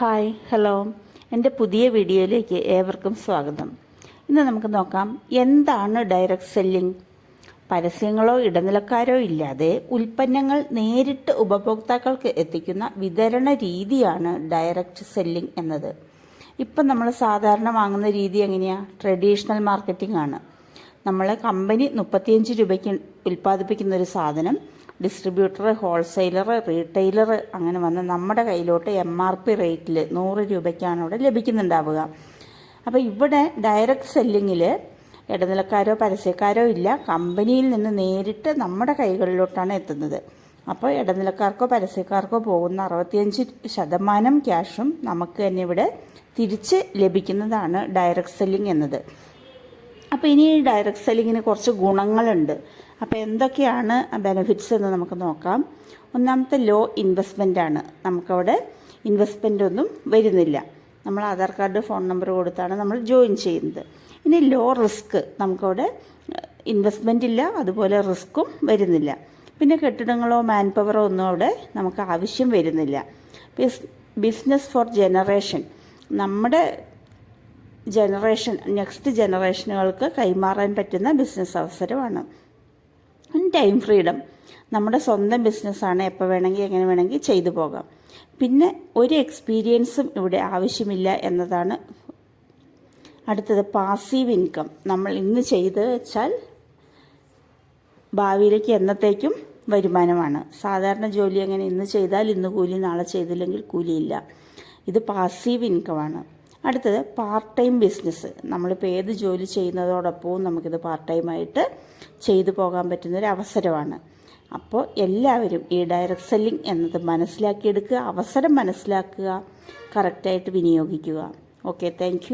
Hi hello. എന്റെ പുതിയ വീഡിയോയിലേക്ക് ഏവർക്കും സ്വാഗതം. ഇന്ന് നമുക്ക് നോക്കാം എന്താണ് ഡയറക്റ്റ് സെല്ലിംഗ് പരസ്യങ്ങളോ ഇടനിലക്കാരോ ഇല്ലാതെ ഉൽപ്പന്നങ്ങൾ നേരിട്ട് ഉപഭോക്താക്കൾക്ക് എത്തിക്കുന്ന വിതരണ രീതിയാണ് ഡയറക്റ്റ് സെല്ലിംഗ് എന്നത്. ഇപ്പം നമ്മൾ സാധാരണ വാങ്ങുന്ന രീതി എങ്ങനെയാണ് ട്രഡീഷണൽ മാർക്കറ്റിംഗ് ആണ്. നമ്മൾ കമ്പനി മുപ്പത്തിയഞ്ച് രൂപയ്ക്ക് ഉൽപ്പാദിപ്പിക്കുന്ന ഒരു സാധനം ഡിസ്ട്രിബ്യൂട്ടർ ഹോൾസെയിലർ റീറ്റെയിലർ അങ്ങനെ വന്ന് നമ്മുടെ കയ്യിലോട്ട് എം ആർ പി റേറ്റിൽ നൂറ് രൂപയ്ക്കാണ് ഇവിടെ ലഭിക്കുന്നുണ്ടാവുക. അപ്പോൾ ഇവിടെ ഡയറക്റ്റ് സെല്ലിങ്ങിൽ ഇടനിലക്കാരോ പരസ്യക്കാരോ ഇല്ല. കമ്പനിയിൽ നിന്ന് നേരിട്ട് നമ്മുടെ കൈകളിലോട്ടാണ് എത്തുന്നത്. അപ്പോൾ ഇടനിലക്കാർക്കോ പരസ്യക്കാർക്കോ പോകുന്ന അറുപത്തിയഞ്ച് ശതമാനം ക്യാഷും നമുക്ക് തന്നെ ഇവിടെ തിരിച്ച് ലഭിക്കുന്നതാണ് ഡയറക്റ്റ് സെല്ലിംഗ് എന്നത്. അപ്പോൾ ഇനി ഈ ഡയറക്റ്റ് സെല്ലിങ്ങിന് കുറച്ച് ഗുണങ്ങളുണ്ട്. അപ്പോൾ എന്തൊക്കെയാണ് ബെനിഫിറ്റ്സ് എന്ന് നമുക്ക് നോക്കാം. ഒന്നാമത്തെ ലോ ഇൻവെസ്റ്റ്മെന്റ് ആണ്. നമുക്കവിടെ ഇൻവെസ്റ്റ്മെന്റ് ഒന്നും വരുന്നില്ല. നമ്മൾ ആധാർ കാർഡ് ഫോൺ നമ്പർ കൊടുത്താണ് നമ്മൾ ജോയിൻ ചെയ്യുന്നത്. ഇനി ലോ റിസ്ക് നമുക്കവിടെ ഇൻവെസ്റ്റ്മെന്റ് ഇല്ല അതുപോലെ റിസ്ക്കും വരുന്നില്ല. പിന്നെ കെട്ടിടങ്ങളോ മാൻ പവറോ ഒന്നും അവിടെ നമുക്ക് ആവശ്യം വരുന്നില്ല. ബിസിനസ് ഫോർ ജനറേഷൻ നമ്മുടെ ജനറേഷൻ നെക്സ്റ്റ് ജനറേഷനുകൾക്ക് കൈമാറാൻ പറ്റുന്ന ബിസിനസ് അവസരമാണ്. ടൈം ഫ്രീഡം നമ്മുടെ സ്വന്തം ബിസിനസ്സാണ് എപ്പോൾ വേണമെങ്കിൽ എങ്ങനെ വേണമെങ്കിൽ ചെയ്തു പോകാം. പിന്നെ ഒരു എക്സ്പീരിയൻസും ഇവിടെ ആവശ്യമില്ല എന്നതാണ് അടുത്തത് പാസീവ് ഇൻകം നമ്മൾ ഇന്ന് ചെയ്ത് വെച്ചാൽ ഭാവിയിലേക്ക് എന്നത്തേക്കും വരുമാനമാണ്. സാധാരണ ജോലി അങ്ങനെ ഇന്ന് ചെയ്താൽ ഇന്ന് കൂലി നാളെ ചെയ്തില്ലെങ്കിൽ കൂലിയില്ല. ഇത് പാസീവ് ഇൻകമാണ് അടുത്തത് പാർട്ട് ടൈം ബിസിനസ് നമ്മളിപ്പോൾ ഏത് ജോലി ചെയ്യുന്നതോടൊപ്പവും നമുക്കിത് പാർട്ട് ടൈമായിട്ട് ചെയ്തു പോകാൻ പറ്റുന്നൊരു അവസരമാണ്. അപ്പോൾ എല്ലാവരും ഈ ഡയറക്റ്റ് സെല്ലിംഗ് എന്നത് മനസ്സിലാക്കിയെടുക്കുക അവസരം മനസ്സിലാക്കുക കറക്റ്റായിട്ട് വിനിയോഗിക്കുക. Okay thank